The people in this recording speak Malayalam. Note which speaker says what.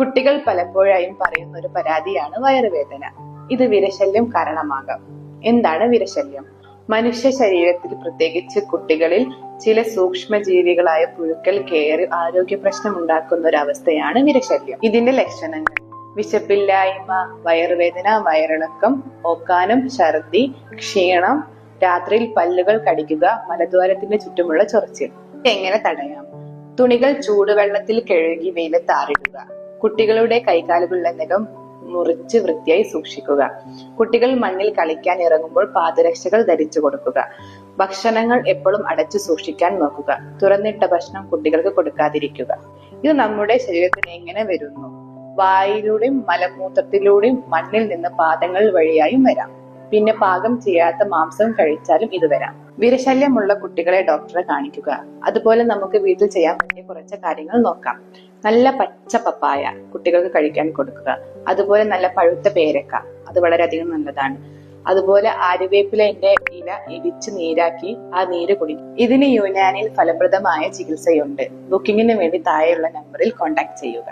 Speaker 1: കുട്ടികൾ പലപ്പോഴായും പറയുന്ന ഒരു പരാതിയാണ് വയറുവേദന. ഇത് വിരശല്യം കാരണമാകാം. എന്താണ് വിരശല്യം? മനുഷ്യ ശരീരത്തിൽ പ്രത്യേകിച്ച് കുട്ടികളിൽ ചില സൂക്ഷ്മജീവികളായ പുഴുക്കൽ കയറി ആരോഗ്യ പ്രശ്നം ഉണ്ടാക്കുന്ന ഒരു അവസ്ഥയാണ് വിരശല്യം. ഇതിന്റെ ലക്ഷണങ്ങൾ വിശപ്പില്ലായ്മ വയറുവേദന വയറിളക്കം ഓക്കാനം ഛർദി ക്ഷീണം രാത്രിയിൽ പല്ലുകൾ കടിക്കുക മലദ്വാരത്തിന് ചുറ്റുമുള്ള ചൊറിച്ചിൽ. എങ്ങനെ തടയാം? തുണികൾ ചൂടുവെള്ളത്തിൽ കഴുകി വെയിലത്ത് ആറിടുക. കുട്ടികളുടെ കൈകാലുകളിലെ നഖം മുറിച്ച് വൃത്തിയായി സൂക്ഷിക്കുക. കുട്ടികൾ മണ്ണിൽ കളിക്കാൻ ഇറങ്ങുമ്പോൾ പാദരക്ഷകൾ ധരിച്ചു കൊടുക്കുക. ഭക്ഷണങ്ങൾ എപ്പോഴും അടച്ചു സൂക്ഷിക്കാൻ നോക്കുക. തുറന്നിട്ട ഭക്ഷണം കുട്ടികൾക്ക് കൊടുക്കാതിരിക്കുക. ഇത് നമ്മുടെ ശരീരത്തിന് എങ്ങനെ വരുന്നു? വായിലൂടെയും മലമൂത്രത്തിലൂടെയും മണ്ണിൽ നിന്ന് പാദങ്ങൾ വഴിയായും വരാം. പിന്നെ പാകം ചെയ്യാത്ത മാംസം കഴിച്ചാലും ഇത് വരാം. വിരശല്യമുള്ള കുട്ടികളെ ഡോക്ടറെ കാണിക്കുക. അതുപോലെ നമുക്ക് വീട്ടിൽ ചെയ്യാൻ പറ്റിയ കുറച്ച് കാര്യങ്ങൾ നോക്കാം. നല്ല പച്ച പപ്പായ കുട്ടികൾക്ക് കഴിക്കാൻ കൊടുക്കുക. അതുപോലെ നല്ല പഴുത്ത പേരക്ക അത് വളരെയധികം നല്ലതാണ്. അതുപോലെ ആര്യവേപ്പിലന്റെ ഇല ഇടിച്ച് നീരാക്കി ആ നീര് കുടിക്കും ഇതിന് യുനാനിൽ ഫലപ്രദമായ ചികിത്സയുണ്ട്. ബുക്കിങ്ങിന് വേണ്ടി താഴെയുള്ള നമ്പറിൽ കോൺടാക്ട് ചെയ്യുക.